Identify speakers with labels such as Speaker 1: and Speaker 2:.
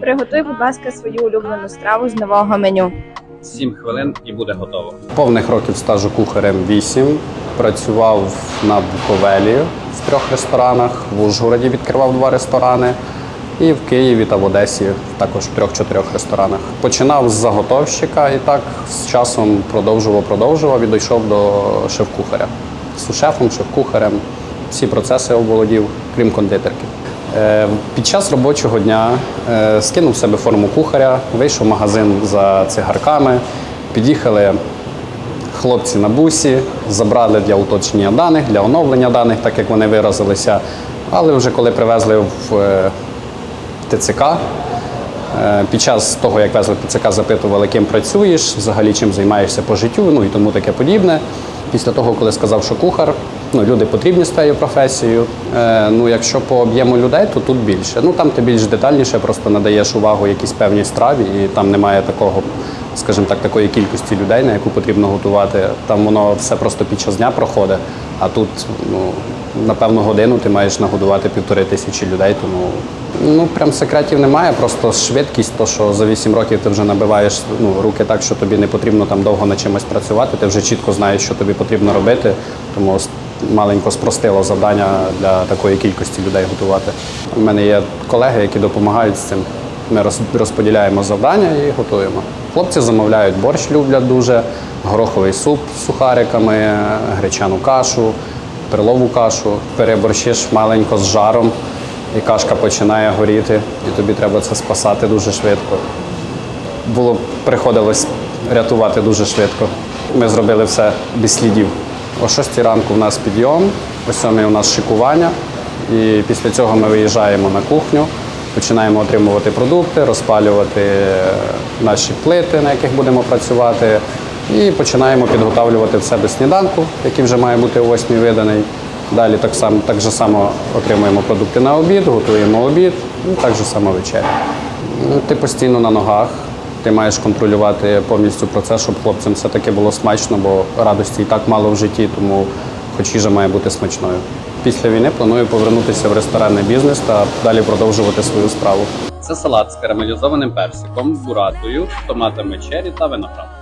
Speaker 1: Приготуй, будь ласка, свою улюблену страву з нового меню.
Speaker 2: 7 хвилин і буде готово.
Speaker 3: Повних років стажу кухарем 8. Працював на Буковелі в трьох ресторанах, в Ужгороді відкривав два ресторани. І в Києві та в Одесі також в трьох-чотирьох ресторанах. Починав з заготовщика і так з часом продовжував, продовжував і дійшов до шеф-кухаря. Сушефом, шеф-кухарем. Всі процеси оволодів, крім кондитерки. Е, Під час робочого дня е, скинув себе форму кухаря, вийшов в магазин за цигарками, під'їхали хлопці на бусі, забрали для уточнення даних, для оновлення даних, так як вони виразилися. Але вже коли привезли в е, ТЦК, під час того, як везли ТЦК, запитували, ким працюєш, взагалі чим займаєшся по життю, ну і тому таке подібне. Після того, коли сказав, що кухар, ну, люди потрібні з тією професією. Е, ну, якщо по об'єму людей, то тут більше. Ну там ти більш детальніше, просто надаєш увагу якійсь певній страві, і там немає такого, скажімо так, такої кількості людей, на яку потрібно готувати. Там воно все просто під час дня проходить. А тут ну, на певну годину ти маєш нагодувати півтори тисячі людей, тому ну прям секретів немає. Просто швидкість, то що за 8 років ти вже набиваєш ну, руки так, що тобі не потрібно там довго над чимось працювати. Ти вже чітко знаєш, що тобі потрібно робити. Тому маленько спростило завдання для такої кількості людей готувати. У мене є колеги, які допомагають з цим. Ми розподіляємо завдання і готуємо. Хлопці замовляють борщ, люблять дуже, гороховий суп з сухариками, гречану кашу, перлову кашу. Переборщиш маленько з жаром, і кашка починає горіти, і тобі треба це спасати дуже швидко. Було приходилось рятувати дуже швидко. Ми зробили все без слідів. О 6 ранку в нас підйом, о 7 у нас шикування. І після цього ми виїжджаємо на кухню, починаємо отримувати продукти, розпалювати е, наші плити, на яких будемо працювати. І починаємо підготовлювати все до сніданку, який вже має бути о 8 виданий. Далі так само, так же само отримуємо продукти на обід, готуємо обід, і так же само вечеря. Ну, Ти постійно на ногах, ти маєш контролювати повністю процес, щоб хлопцям все-таки було смачно, бо радості і так мало в житті, тому хоч їжа має бути смачною. Після війни планую повернутися в ресторанний бізнес та далі продовжувати свою справу.
Speaker 2: Це салат з карамелізованим персиком, буратою, томатами черрі та виноградом.